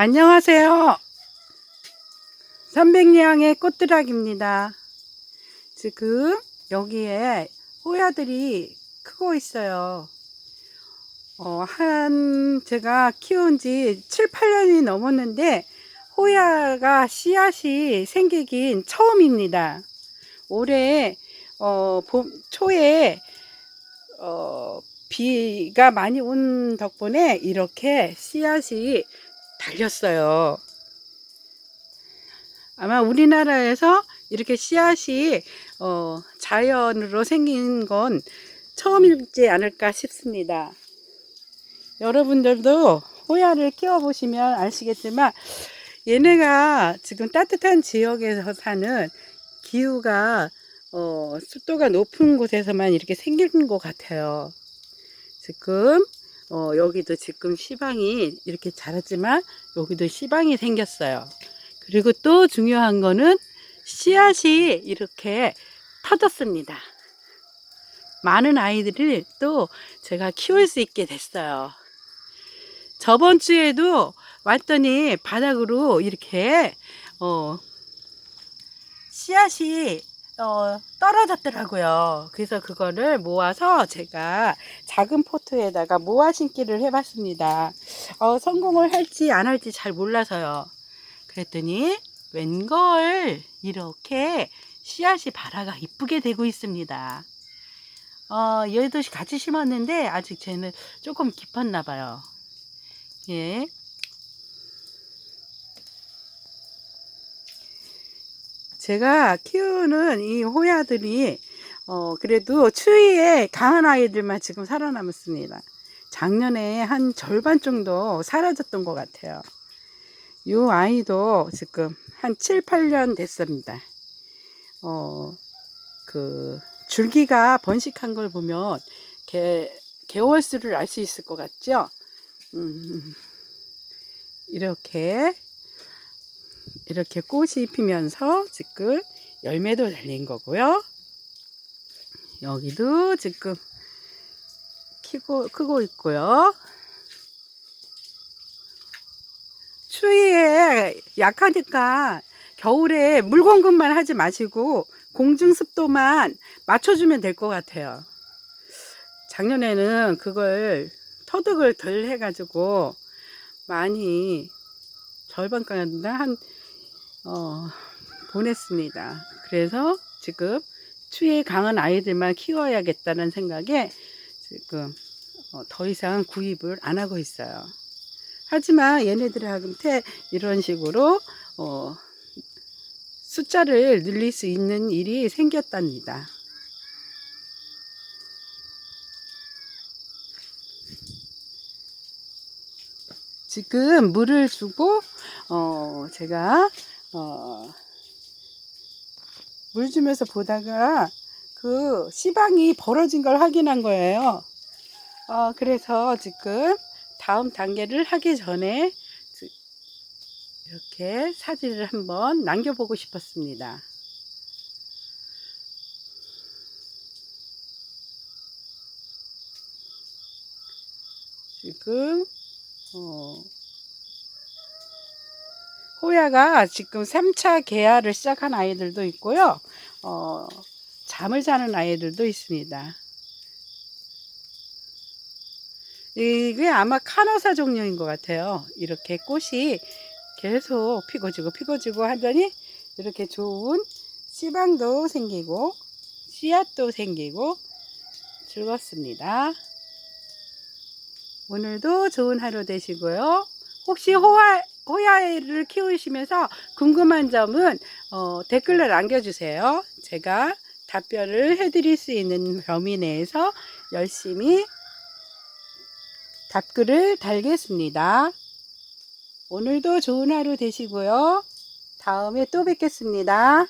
안녕하세요. 선백리향의 꽃드락입니다. 지금 여기에 호야들이 크고 있어요. 어, 한, 제가 키운 지 7, 8년이 넘었는데, 호야가 씨앗이 생기긴 처음입니다. 올해, 어, 봄, 초에, 어, 비가 많이 온 덕분에 이렇게 씨앗이 달렸어요. 아마 우리나라에서 이렇게 씨앗이 어, 자연으로 생긴 건 처음이지 않을까 싶습니다. 여러분들도 호야를 키워보시면 아시겠지만 얘네가 지금 따뜻한 지역에서 사는 기후가 어, 습도가 높은 곳에서만 이렇게 생기는 것 같아요. 지금 어, 여기도 지금 시방이 이렇게 자랐지만 여기도 시방이 생겼어요. 그리고 또 중요한 거는 씨앗이 이렇게 터졌습니다. 많은 아이들을 또 제가 키울 수 있게 됐어요. 저번 주에도 왔더니 바닥으로 이렇게 어, 씨앗이 어, 떨어졌더라고요. 그래서 그거를 모아서 제가 작은 포트에다가 모아 심기를 해봤습니다. 어, 성공을 할지 안 할지 잘 몰라서요. 그랬더니 웬걸 이렇게 씨앗이 발아가 이쁘게 되고 있습니다. 어, 얘도 같이 심었는데 아직 쟤는 조금 깊었나 봐요. 예. 제가 키우는 이 호야들이 어 그래도 추위에 강한 아이들만 지금 살아남았습니다. 작년에 한 절반 정도 사라졌던 것 같아요. 이 아이도 지금 한 7, 8년 됐습니다. 어, 그, 줄기가 번식한 걸 보면 개, 개월수를 알 수 있을 것 같죠? 음, 이렇게 이렇게 꽃이 피면서 지금 열매도 달린 거고요. 여기도 지금 키고, 크고 있고요. 추위에 약하니까 겨울에 물 공급만 하지 마시고 공중 습도만 맞춰주면 될 것 같아요. 작년에는 그걸 터득을 덜 해가지고 많이 절반가량 한 어, 보냈습니다. 그래서 지금 추위에 강한 아이들만 키워야겠다는 생각에 지금 어, 더 이상 구입을 안 하고 있어요. 하지만 얘네들한테 이런 식으로 어, 숫자를 늘릴 수 있는 일이 생겼답니다. 지금 물을 주고 어, 제가 어, 물 주면서 보다가 그 시방이 벌어진 걸 확인한 거예요. 어, 그래서 지금 다음 단계를 하기 전에 이렇게 사진을 한번 남겨보고 싶었습니다. 지금 어, 호야가 지금 3차 개화를 시작한 아이들도 있고요. 어, 잠을 자는 아이들도 있습니다. 이게 아마 카노사 종류인 것 같아요. 이렇게 꽃이 계속 피고지고 피고지고 하더니 이렇게 좋은 씨방도 생기고 씨앗도 생기고 즐겁습니다. 오늘도 좋은 하루 되시고요. 혹시 호화, 호야를 키우시면서 궁금한 점은 어, 댓글로 남겨주세요. 제가 답변을 해드릴 수 있는 범위 내에서 열심히 답글을 달겠습니다. 오늘도 좋은 하루 되시고요. 다음에 또 뵙겠습니다.